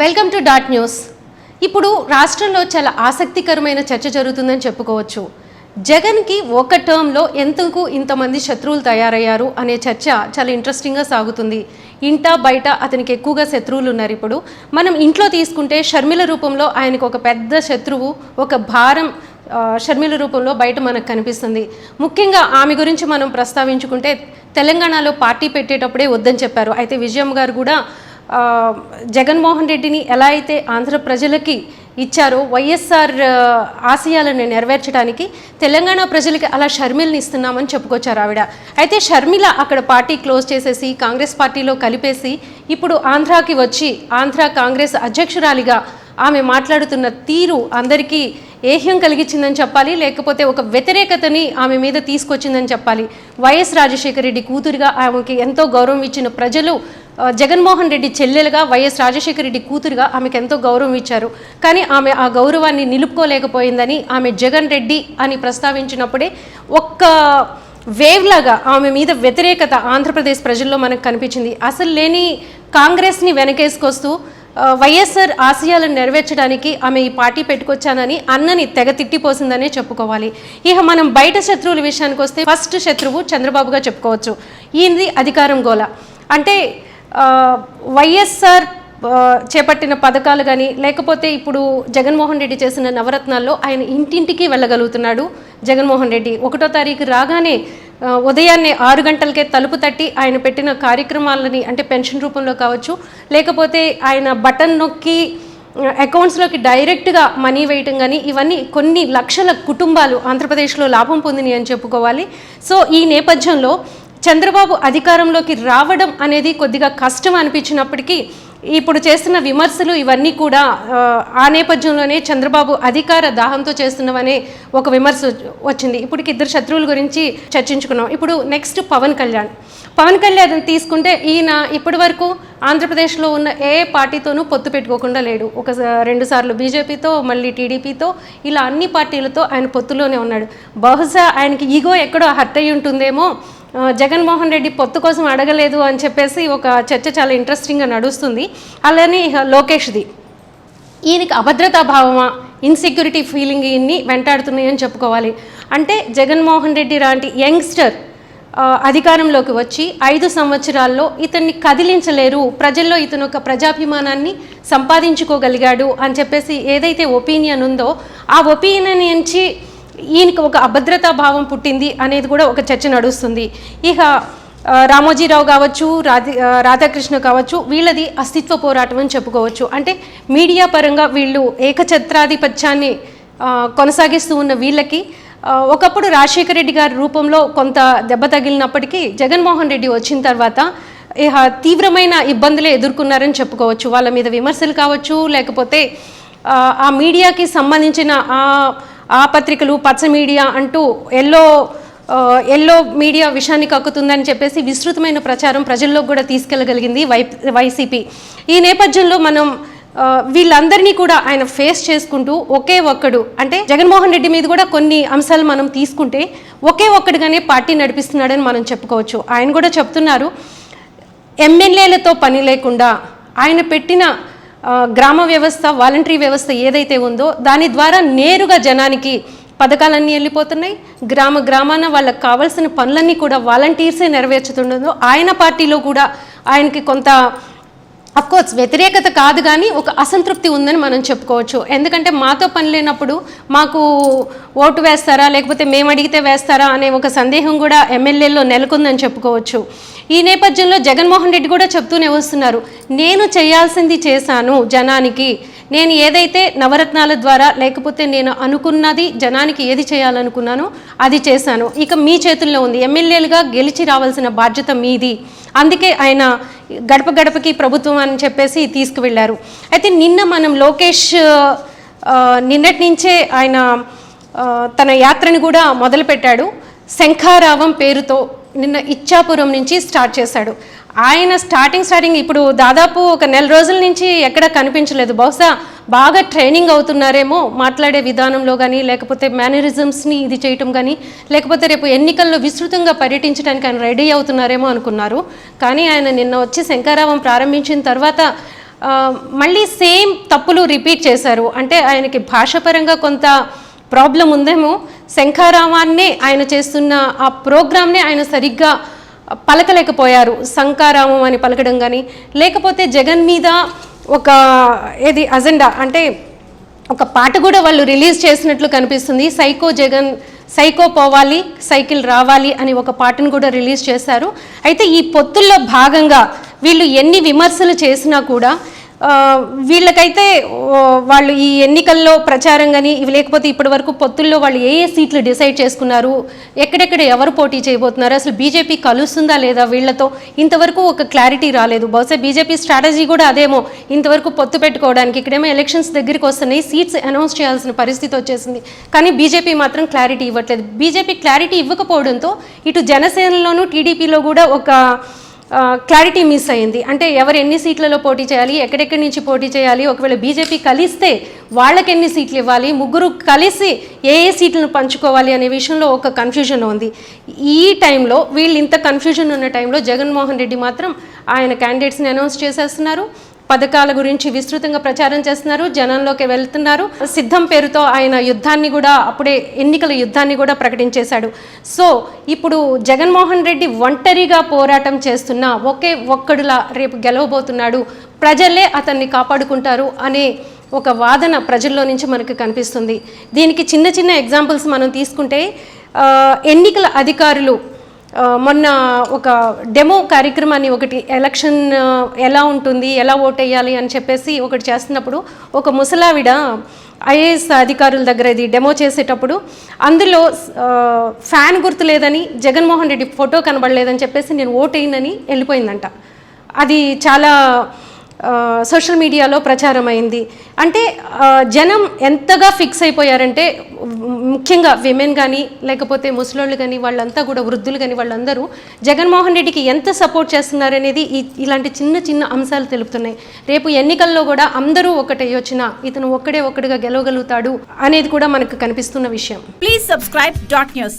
Welcome to dot news ఇప్పుడు రాష్ట్రంలో చాలా ఆసక్తికరమైన చర్చ జరుగుతుందని చెప్పుకోవచ్చు. జగన్కి ఒక టర్మ్లో ఎంతకు ఇంతమంది శత్రువులు తయారయ్యారు అనే చర్చ చాలా ఇంట్రెస్టింగ్గా సాగుతుంది. ఇంట బయట అతనికి ఎక్కువగా శత్రువులు ఉన్నారు ఇప్పుడు. మనం ఇంట్లో తీసుకుంటే షర్మిల రూపంలో ఆయనకు ఒక పెద్ద శత్రువు ఒక భారం షర్మిల రూపంలో బయట మనకు కనిపిస్తుంది. ముఖ్యంగా ఆమె గురించి మనం ప్రస్తావించుకుంటే తెలంగాణలో పార్టీ పెట్టేటప్పుడే వద్దని చెప్పారు. అయితే విజయం గారు కూడా జగన్మోహన్ రెడ్డిని ఎలా అయితే ఆంధ్ర ప్రజలకి ఇచ్చారో వైఎస్ఆర్ ఆశయాలను నెరవేర్చడానికి తెలంగాణ ప్రజలకి అలా షర్మిల్ని ఇస్తున్నామని చెప్పుకొచ్చారు ఆవిడ. అయితే షర్మిల అక్కడ పార్టీ క్లోజ్ చేసేసి కాంగ్రెస్ పార్టీలో కలిపేసి ఇప్పుడు ఆంధ్రాకి వచ్చి ఆంధ్ర కాంగ్రెస్ అధ్యక్షురాలిగా ఆమె మాట్లాడుతున్న తీరు అందరికీ ఏహ్యం కలిగించిందని చెప్పాలి లేకపోతే ఒక వ్యతిరేకతని ఆమె మీద తీసుకొచ్చిందని చెప్పాలి. వైఎస్ రాజశేఖర రెడ్డి కూతురుగా ఆమెకి ఎంతో గౌరవం ఇచ్చిన ప్రజలు జగన్మోహన్ రెడ్డి చెల్లెలుగా వైఎస్ రాజశేఖర రెడ్డి కూతురుగా ఆమెకు ఎంతో గౌరవం ఇచ్చారు. కానీ ఆమె ఆ గౌరవాన్ని నిలుపుకోలేకపోయిందని ఆమె జగన్ రెడ్డి అని ప్రస్తావించినప్పుడే ఒక్క వేవ్ లాగా ఆమె మీద వ్యతిరేకత ఆంధ్రప్రదేశ్ ప్రజల్లో మనకు కనిపించింది. అసలు లేని కాంగ్రెస్ని వెనకేసుకొస్తూ వైఎస్ఆర్ ఆశయాలను నెరవేర్చడానికి ఆమె ఈ పార్టీ పెట్టుకొచ్చానని అన్నని తెగ తిట్టిపోసిందనే చెప్పుకోవాలి. ఇక మనం బయట శత్రువుల విషయానికి వస్తే ఫస్ట్ శత్రువు చంద్రబాబుగా చెప్పుకోవచ్చు. ఈయనది అధికారం గోల. అంటే వైఎస్ఆర్ చేపట్టిన పథకాలు కానీ లేకపోతే ఇప్పుడు జగన్మోహన్ రెడ్డి చేసిన నవరత్నాల్లో ఆయన ఇంటింటికి వెళ్ళగలుగుతున్నాడు జగన్మోహన్ రెడ్డి. ఒకటో తారీఖు రాగానే ఉదయాన్నే ఆరు గంటలకే తలుపు తట్టి ఆయన పెట్టిన కార్యక్రమాలని అంటే పెన్షన్ రూపంలో కావచ్చు లేకపోతే ఆయన బటన్ నొక్కి అకౌంట్స్లోకి డైరెక్ట్గా మనీ వేయటం కానీ ఇవన్నీ కొన్ని లక్షల కుటుంబాలు ఆంధ్రప్రదేశ్లో లాభం పొందినాయి అని చెప్పుకోవాలి. సో ఈ నేపథ్యంలో చంద్రబాబు అధికారంలోకి రావడం అనేది కొద్దిగా కష్టం అనిపించినప్పటికీ ఇప్పుడు చేస్తున్న విమర్శలు ఇవన్నీ కూడా ఆ, నేపథ్యంలోనే చంద్రబాబు అధికార దాహంతో చేస్తున్నవనే ఒక విమర్శ వచ్చింది. ఇప్పుడు ఇద్దరు శత్రువుల గురించి చర్చించుకున్నాం. ఇప్పుడు నెక్స్ట్ పవన్ కళ్యాణ్. పవన్ కళ్యాణ్ తీసుకుంటే ఈయన ఇప్పటి వరకు ఆంధ్రప్రదేశ్లో ఉన్న ఏ పార్టీతోనూ పొత్తు పెట్టుకోకుండా లేడు. ఒక రెండు సార్లు బీజేపీతో మళ్ళీ టీడీపీతో ఇలా అన్ని పార్టీలతో ఆయన పొత్తులోనే ఉన్నాడు. బహుశా ఆయనకి ఈగో ఎక్కడో హర్ట్ అయి ఉంటుందేమో జగన్మోహన్ రెడ్డి పొత్తు కోసం అడగలేదు అని చెప్పేసి ఒక చర్చ చాలా ఇంట్రెస్టింగ్గా నడుస్తుంది. అలానే లోకేష్ది. ఈయనకి అభద్రతా భావమా ఇన్సెక్యూరిటీ ఫీలింగ్ ఇన్ని వెంటాడుతున్నాయని చెప్పుకోవాలి. అంటే జగన్మోహన్ రెడ్డి లాంటి యంగ్స్టర్ అధికారంలోకి వచ్చి ఐదు సంవత్సరాల్లో ఇతన్ని కదిలించలేరు. ప్రజల్లో ఇతను ఒక ప్రజాభిమానాన్ని సంపాదించుకోగలిగాడు అని చెప్పేసి ఏదైతే ఒపీనియన్ ఉందో ఆ ఒపీనియన్ నుంచి ఈయనకి ఒక అభద్రతా భావం పుట్టింది అనేది కూడా ఒక చర్చ నడుస్తుంది. ఇక రామోజీరావు కావచ్చు రాధి రాధాకృష్ణ కావచ్చు వీళ్ళది అస్తిత్వ పోరాటం అని చెప్పుకోవచ్చు. అంటే మీడియా పరంగా వీళ్ళు ఏకఛత్రాధిపత్యాన్ని కొనసాగిస్తూ ఉన్న వీళ్ళకి ఒకప్పుడు రాజశేఖర రెడ్డి గారి రూపంలో కొంత దెబ్బ తగిలినప్పటికీ జగన్మోహన్ రెడ్డి వచ్చిన తర్వాత ఇహ తీవ్రమైన ఇబ్బందులే ఎదుర్కొన్నారని చెప్పుకోవచ్చు. వాళ్ళ మీద విమర్శలు కావచ్చు లేకపోతే ఆ, ఆ మీడియాకి సంబంధించిన ఆ ఆ పత్రికలు పచ్చ మీడియా అంటూ ఎల్లో ఎల్లో మీడియా విషయాన్ని కక్కుతుందని చెప్పేసి విస్తృతమైన ప్రచారం ప్రజల్లో కూడా తీసుకెళ్ళగలిగింది వై వైసీపీ. ఈ నేపథ్యంలో మనం వీళ్ళందరినీ కూడా ఆయన ఫేస్ చేసుకుంటూ ఒకే ఒక్కడు అంటే జగన్మోహన్ రెడ్డి మీద కూడా కొన్ని అంశాలు మనం తీసుకుంటే ఒకే ఒక్కడిగానే పార్టీ నడిపిస్తున్నాడని మనం చెప్పుకోవచ్చు. ఆయన కూడా చెప్తున్నారు ఎమ్మెల్యేలతో పని లేకుండా ఆయన పెట్టిన గ్రామ వ్యవస్థ వాలంటరీ వ్యవస్థ ఏదైతే ఉందో దాని ద్వారా నేరుగా జనానికి పథకాలన్నీ వెళ్ళిపోతున్నాయి. గ్రామ గ్రామాన వాళ్ళకి కావాల్సిన పనులన్నీ కూడా వాలంటీర్సే నెరవేర్చుతుండదో ఆయన పార్టీలో కూడా ఆయనకి కొంత అఫ్కోర్స్ వ్యతిరేకత కాదు కానీ ఒక అసంతృప్తి ఉందని మనం చెప్పుకోవచ్చు. ఎందుకంటే మాతో పని లేనప్పుడు మాకు ఓటు వేస్తారా? లేకపోతే మేము అడిగితే వేస్తారా? అనే ఒక సందేహం కూడా ఎమ్మెల్యేలో నెలకొందని చెప్పుకోవచ్చు. ఈ నేపథ్యంలో జగన్మోహన్ రెడ్డి కూడా చెప్తూనే వస్తున్నారు. నేను చేయాల్సింది చేశాను జనానికి. నేను ఏదైతే నవరత్నాల ద్వారా లేకపోతే నేను అనుకున్నది జనానికి ఏది చేయాలనుకున్నానో అది చేశాను. ఇక మీ చేతుల్లో ఉంది. ఎమ్మెల్యేలుగా గెలిచి రావాల్సిన బాధ్యత మీది. అందుకే ఆయన గడప గడపకి ప్రభుత్వం అని చెప్పేసి తీసుకువెళ్ళారు. అయితే నిన్న మనం లోకేష్ నిన్నటి నుంచే ఆయన తన యాత్రని కూడా మొదలుపెట్టాడు. శంఖారావం పేరుతో నిన్న ఇచ్చాపురం నుంచి స్టార్ట్ చేశాడు. ఆయన స్టార్టింగ్ స్టార్టింగ్ ఇప్పుడు దాదాపు ఒక నెల రోజుల నుంచి ఎక్కడ కనిపించలేదు. బహుశా బాగా ట్రైనింగ్ అవుతున్నారేమో మాట్లాడే విధానంలో కానీ లేకపోతే మేనరిజమ్స్ని ఇది చేయటం కానీ లేకపోతే రేపు ఎన్నికల్లో విస్తృతంగా పర్యటించడానికి ఆయన రెడీ అవుతున్నారేమో అనుకున్నారు. కానీ ఆయన నిన్న వచ్చి శంకారావం ప్రారంభించిన తర్వాత మళ్ళీ సేమ్ తప్పులు రిపీట్ చేశారు. అంటే ఆయనకి భాషపరంగా కొంత ప్రాబ్లం ఉందేమో శంఖారావాన్నే ఆయన చేస్తున్న ఆ ప్రోగ్రామ్నే ఆయన సరిగ్గా పలకలేకపోయారు. శంఖారామం అని పలకడం కానీ లేకపోతే జగన్ మీద ఒక ఏది అజెండా అంటే ఒక పాట కూడా వాళ్ళు రిలీజ్ చేసినట్లు కనిపిస్తుంది. సైకో జగన్ సైకో పోవాలి సైకిల్ రావాలి అని ఒక పాటను కూడా రిలీజ్ చేశారు. అయితే ఈ పొత్తుల్లో భాగంగా వీళ్ళు ఎన్ని విమర్శలు చేసినా కూడా వీళ్ళకైతే వాళ్ళు ఈ ఎన్నికల్లో ప్రచారం కానీ ఇవి లేకపోతే ఇప్పటి వరకు పొత్తుల్లో వాళ్ళు ఏ ఏ సీట్లు డిసైడ్ చేసుకున్నారు ఎక్కడెక్కడ ఎవరు పోటీ చేయబోతున్నారు అసలు బీజేపీ కలుస్తుందా లేదా వీళ్ళతో ఇంతవరకు ఒక క్లారిటీ రాలేదు. బహుశా బీజేపీ స్ట్రాటజీ కూడా అదేమో ఇంతవరకు పొత్తు పెట్టుకోవడానికి ఇక్కడేమో ఎలక్షన్స్ దగ్గరికి వస్తున్నాయి సీట్స్ అనౌన్స్ చేయాల్సిన పరిస్థితి వచ్చేసింది. కానీ బీజేపీ మాత్రం క్లారిటీ ఇవ్వట్లేదు. బీజేపీ క్లారిటీ ఇవ్వకపోవడంతో ఇటు జనసేనలోనూ టీడీపీలో కూడా ఒక క్లారిటీ మిస్ అయింది అంటే ఎవరు ఎన్ని సీట్లలో పోటీ చేయాలి ఎక్కడెక్కడి నుంచి పోటీ చేయాలి ఒకవేళ బీజేపీ కలిస్తే వాళ్ళకి ఎన్ని సీట్లు ఇవ్వాలి ముగ్గురు కలిసి ఏ ఏ సీట్లను పంచుకోవాలి అనే విషయంలో ఒక కన్ఫ్యూజన్ ఉంది. ఈ టైంలో వీళ్ళు ఇంత కన్ఫ్యూజన్ ఉన్న టైంలో జగన్మోహన్ రెడ్డి మాత్రం ఆయన క్యాండిడేట్స్ని అనౌన్స్ చేసేస్తున్నారు. పథకాల గురించి విస్తృతంగా ప్రచారం చేస్తున్నారు జనంలోకి వెళ్తున్నారు. సిద్ధం పేరుతో ఆయన యుద్ధాన్ని కూడా అప్పుడే ఎన్నికల యుద్ధాన్ని కూడా ప్రకటించేశాడు. సో ఇప్పుడు జగన్మోహన్ రెడ్డి ఒంటరిగా పోరాటం చేస్తున్న ఒకే ఒక్కడులా రేపు గెలవబోతున్నాడు ప్రజలే అతన్ని కాపాడుకుంటారు అనే ఒక వాదన ప్రజల్లో నుంచి మనకు కనిపిస్తుంది. దీనికి చిన్న చిన్న ఎగ్జాంపుల్స్ మనం తీసుకుంటే ఎన్నికల అధికారులు మొన్న ఒక డెమో కార్యక్రమాన్ని ఒకటి ఎలక్షన్ ఎలా ఉంటుంది ఎలా ఓట్ వేయాలి అని చెప్పేసి ఒకటి చేస్తున్నప్పుడు ఒక ముసలావిడ ఐఏఎస్ అధికారుల దగ్గర ఇది డెమో చేసేటప్పుడు అందులో ఫ్యాన్ గుర్తు లేదని జగన్మోహన్ రెడ్డి ఫోటో కనబడలేదని చెప్పేసి నేను ఓట్ వెళ్ళిపోయిందంట. అది చాలా సోషల్ మీడియాలో ప్రచారం అయింది అంటే జనం ఎంతగా ఫిక్స్ అయిపోయారంటే ముఖ్యంగా విమెన్ కానీ లేకపోతే ముసలోళ్ళు కానీ వాళ్ళంతా కూడా వృద్ధులు కానీ వాళ్ళందరూ జగన్మోహన్ రెడ్డికి ఎంత సపోర్ట్ చేస్తున్నారనేది ఇలాంటి చిన్న చిన్న అంశాలు తెలుపుతున్నాయి. రేపు ఎన్నికల్లో కూడా అందరూ ఒకటే వచ్చిన ఇతను ఒక్కడే ఒక్కడిగా గెలవగలుగుతాడు అనేది కూడా మనకు కనిపిస్తున్న విషయం. Please subscribe dot news